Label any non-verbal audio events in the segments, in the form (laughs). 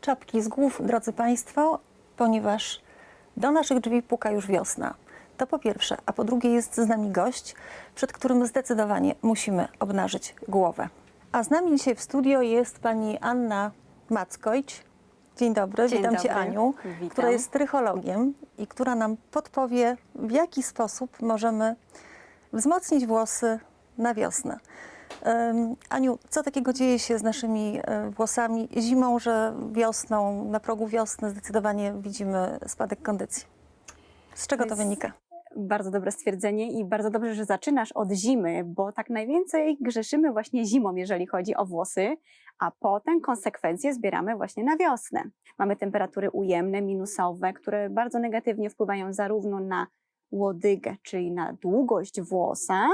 czapki z głów, drodzy Państwo, ponieważ do naszych drzwi puka już wiosna. To po pierwsze, a po drugie jest z nami gość, przed którym zdecydowanie musimy obnażyć głowę. A z nami dzisiaj w studio jest pani Anna Mackojć. Dzień dobry, Dzień witam Cię dobry. Aniu, Witam. która jest strychologiem i która nam podpowie, w jaki sposób możemy wzmocnić włosy na wiosnę. Aniu, co takiego dzieje się z naszymi e, włosami zimą, że wiosną, na progu wiosny zdecydowanie widzimy spadek kondycji? Z czego to jest- wynika? Bardzo dobre stwierdzenie i bardzo dobrze, że zaczynasz od zimy, bo tak najwięcej grzeszymy właśnie zimą, jeżeli chodzi o włosy, a potem konsekwencje zbieramy właśnie na wiosnę. Mamy temperatury ujemne, minusowe, które bardzo negatywnie wpływają zarówno na łodygę, czyli na długość włosa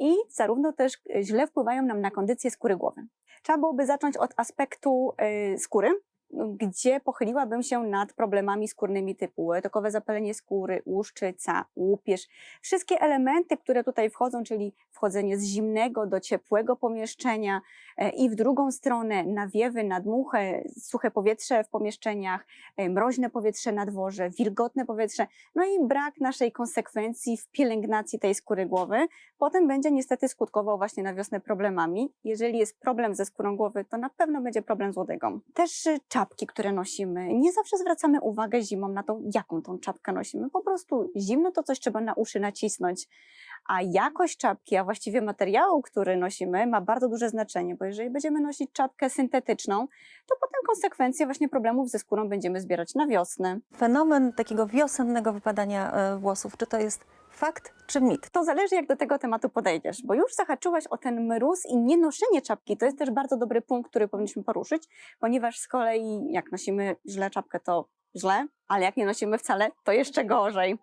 i zarówno też źle wpływają nam na kondycję skóry głowy. Trzeba byłoby zacząć od aspektu y, skóry, gdzie pochyliłabym się nad problemami skórnymi typu tokowe zapalenie skóry, łuszczyca, łupież. Wszystkie elementy, które tutaj wchodzą, czyli wchodzenie z zimnego do ciepłego pomieszczenia e, i w drugą stronę nawiewy, nadmuchę, suche powietrze w pomieszczeniach, e, mroźne powietrze na dworze, wilgotne powietrze, no i brak naszej konsekwencji w pielęgnacji tej skóry głowy, potem będzie niestety skutkował właśnie na wiosnę problemami. Jeżeli jest problem ze skórą głowy, to na pewno będzie problem z łodygą. Też y, czapki, które nosimy. Nie zawsze zwracamy uwagę zimą na to, jaką tą czapkę nosimy. Po prostu zimno to coś trzeba na uszy nacisnąć. A jakość czapki, a właściwie materiału, który nosimy, ma bardzo duże znaczenie, bo jeżeli będziemy nosić czapkę syntetyczną, to potem konsekwencje właśnie problemów ze skórą będziemy zbierać na wiosnę. Fenomen takiego wiosennego wypadania e, włosów, czy to jest fakt czy mit? To zależy, jak do tego tematu podejdziesz, bo już zahaczyłaś o ten mróz i nienoszenie czapki. To jest też bardzo dobry punkt, który powinniśmy poruszyć, ponieważ z kolei jak nosimy źle czapkę, to źle, ale jak nie nosimy wcale, to jeszcze gorzej.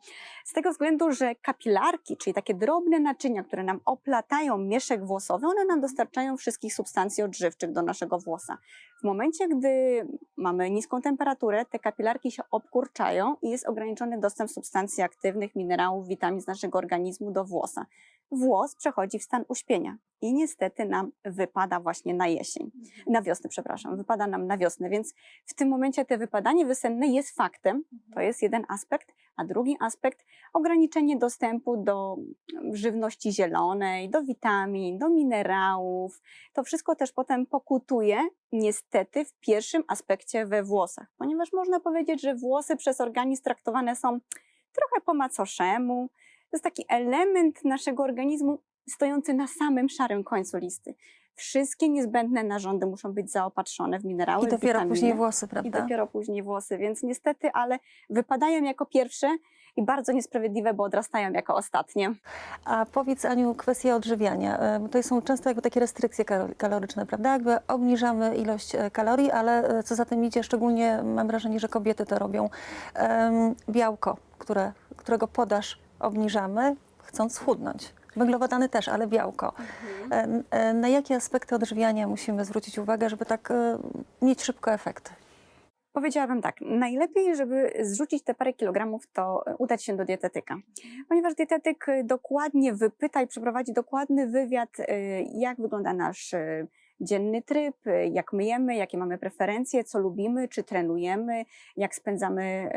Z tego względu, że kapilarki, czyli takie drobne naczynia, które nam oplatają mieszek włosowy, one nam dostarczają wszystkich substancji odżywczych do naszego włosa. W momencie, gdy mamy niską temperaturę, te kapilarki się obkurczają i jest ograniczony dostęp substancji aktywnych, minerałów, witamin z naszego organizmu do włosa. Włos przechodzi w stan uśpienia i niestety nam wypada właśnie na jesień, na wiosnę, przepraszam, wypada nam na wiosnę, więc w tym momencie te wypadanie wiosenne jest faktem, to jest jeden aspekt, a drugi aspekt ograniczenie dostępu do żywności zielonej, do witamin, do minerałów. To wszystko też potem pokutuje niestety w pierwszym aspekcie we włosach, ponieważ można powiedzieć, że włosy przez organizm traktowane są trochę po macoszemu. To jest taki element naszego organizmu stojący na samym szarym końcu listy. Wszystkie niezbędne narządy muszą być zaopatrzone w minerały, I dopiero witaminy. później włosy, I prawda? dopiero później włosy, więc niestety, ale wypadają jako pierwsze i bardzo niesprawiedliwe, bo odrastają jako ostatnie. A powiedz Aniu, kwestia odżywiania. E, To są często jakby takie restrykcje kalo- kaloryczne, prawda? Jakby obniżamy ilość e, kalorii, ale e, co za tym idzie, szczególnie mam wrażenie, że kobiety to robią. Białko, które, którego podaż obniżamy, chcąc schudnąć. Węglowodany też, ale białko. E, e, Na jakie aspekty odżywiania musimy zwrócić uwagę, żeby tak e, mieć szybko efekty? Powiedziałabym tak, najlepiej, żeby zrzucić te parę kilogramów, to udać się do dietetyka. Ponieważ dietetyk dokładnie wypyta i przeprowadzi dokładny wywiad, y, jak wygląda nasz dzienny tryb, jak myjemy, jakie mamy preferencje, co lubimy, czy trenujemy, jak spędzamy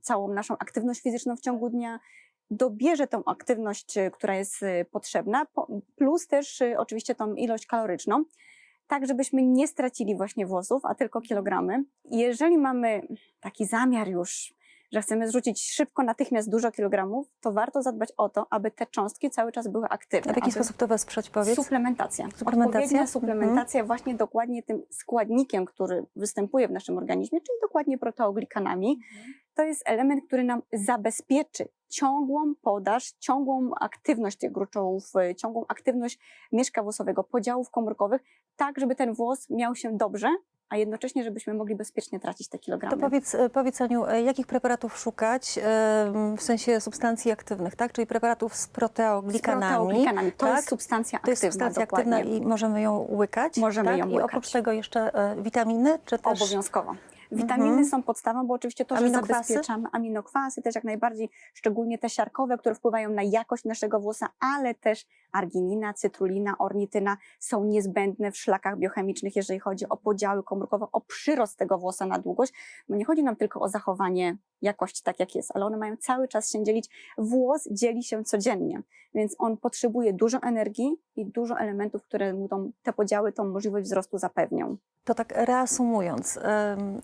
całą naszą aktywność fizyczną w ciągu dnia. Dobierze tą aktywność, y, która jest y, potrzebna, po- plus też y, oczywiście tą ilość kaloryczną tak żebyśmy nie stracili właśnie włosów, a tylko kilogramy. Jeżeli mamy taki zamiar już, że chcemy zrzucić szybko, natychmiast dużo kilogramów, to warto zadbać o to, aby te cząstki cały czas były aktywne. A w jaki sposób to wesprzeć, powiedz? Suplementacja. Suplementacja? Odpowiednia suplementacja właśnie dokładnie tym składnikiem, który występuje w naszym organizmie, czyli dokładnie proteoglikanami. To jest element, który nam zabezpieczy ciągłą podaż, ciągłą aktywność tych gruczołów, y, ciągłą aktywność mieszka włosowego, podziałów komórkowych, tak żeby ten włos miał się dobrze, a jednocześnie żebyśmy mogli bezpiecznie tracić te kilogramy. To powiedz, e, powiedz Aniu, e, jakich preparatów szukać w sensie substancji aktywnych, tak? Czyli preparatów z Z proteoglikanami. proteoglikanami. To tak? jest substancja To jest aktywna. substancja aktywna dokładnie. i możemy ją łykać. Możemy tak? ją I łykać. oprócz tego jeszcze witaminy, czy też Obowiązkowo. Witaminy Mhm. są podstawą, bo oczywiście to, że Aminokwasy? zabezpieczamy aminokwasy, też jak najbardziej, szczególnie te siarkowe, które wpływają na jakość naszego włosa, ale też arginina, cytrulina, ornityna są niezbędne w szlakach biochemicznych, jeżeli chodzi o podziały komórkowe, o przyrost tego włosa na długość, bo nie chodzi nam tylko o zachowanie jakości tak jak jest, ale one mają cały czas się dzielić. Włos dzieli się codziennie, więc on potrzebuje dużo energii i dużo elementów, które mu tą, te podziały, tą możliwość wzrostu zapewnią. To tak reasumując,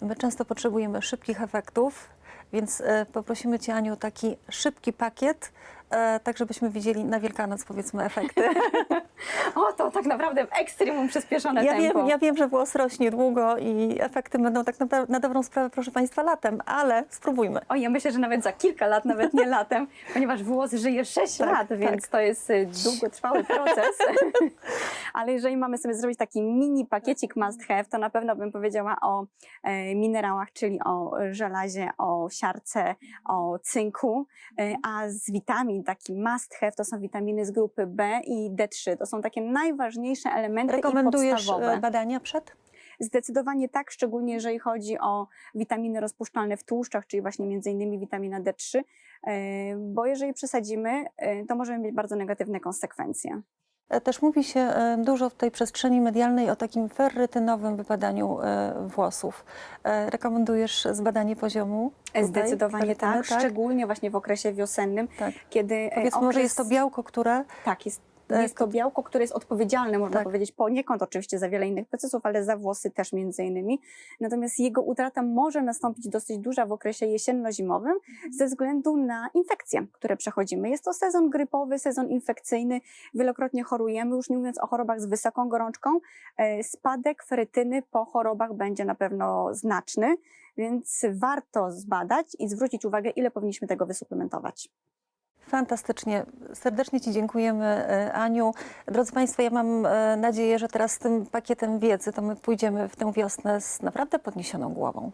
my często potrzebujemy szybkich efektów, więc e, poprosimy Cię Aniu o taki szybki pakiet, e, tak żebyśmy widzieli na Wielkanoc powiedzmy efekty. (laughs) O, to tak naprawdę w ekstremum przyspieszone Ja tempo. wiem, ja wiem, że włos rośnie długo i efekty będą tak naprawdę na dobrą sprawę, proszę Państwa, latem, ale spróbujmy. O, ja myślę, że nawet za kilka lat, nawet nie latem, (laughs) ponieważ włos żyje 6 Tak, lat, więc to jest y, długotrwały proces. (laughs) Ale jeżeli mamy sobie zrobić taki mini pakiecik must have, to na pewno bym powiedziała o e, minerałach, czyli o żelazie, o siarce, o cynku, e, a z witamin taki must have to są witaminy z grupy B i D3. To są takie najważniejsze elementy i Rekomendujesz podstawowe. badania przed? Zdecydowanie tak, szczególnie jeżeli chodzi o witaminy rozpuszczalne w tłuszczach, czyli właśnie między innymi witamina D3, e, bo jeżeli przesadzimy, to możemy mieć bardzo negatywne konsekwencje. E, Też mówi się e, dużo w tej przestrzeni medialnej o takim ferrytynowym wypadaniu e, włosów. Rekomendujesz zbadanie poziomu? tutaj Zdecydowanie ferrytyny, tak, szczególnie właśnie w okresie wiosennym, tak. kiedy Powiedzmy, może okres- jest to białko, które Tak, jest, Tak. Jest to białko, które jest odpowiedzialne, można Tak. powiedzieć, poniekąd oczywiście za wiele innych procesów, ale za włosy też między innymi. Natomiast jego utrata może nastąpić dosyć duża w okresie jesienno-zimowym ze względu na infekcje, które przechodzimy. Jest to sezon grypowy, sezon infekcyjny, wielokrotnie chorujemy, już nie mówiąc o chorobach z wysoką gorączką. E, Spadek ferytyny po chorobach będzie na pewno znaczny, więc warto zbadać i zwrócić uwagę, ile powinniśmy tego wysuplementować. Fantastycznie. Serdecznie Ci dziękujemy, e, Aniu. Drodzy Państwo, ja mam e, nadzieję, że teraz z tym pakietem wiedzy to my pójdziemy w tę wiosnę z naprawdę podniesioną głową.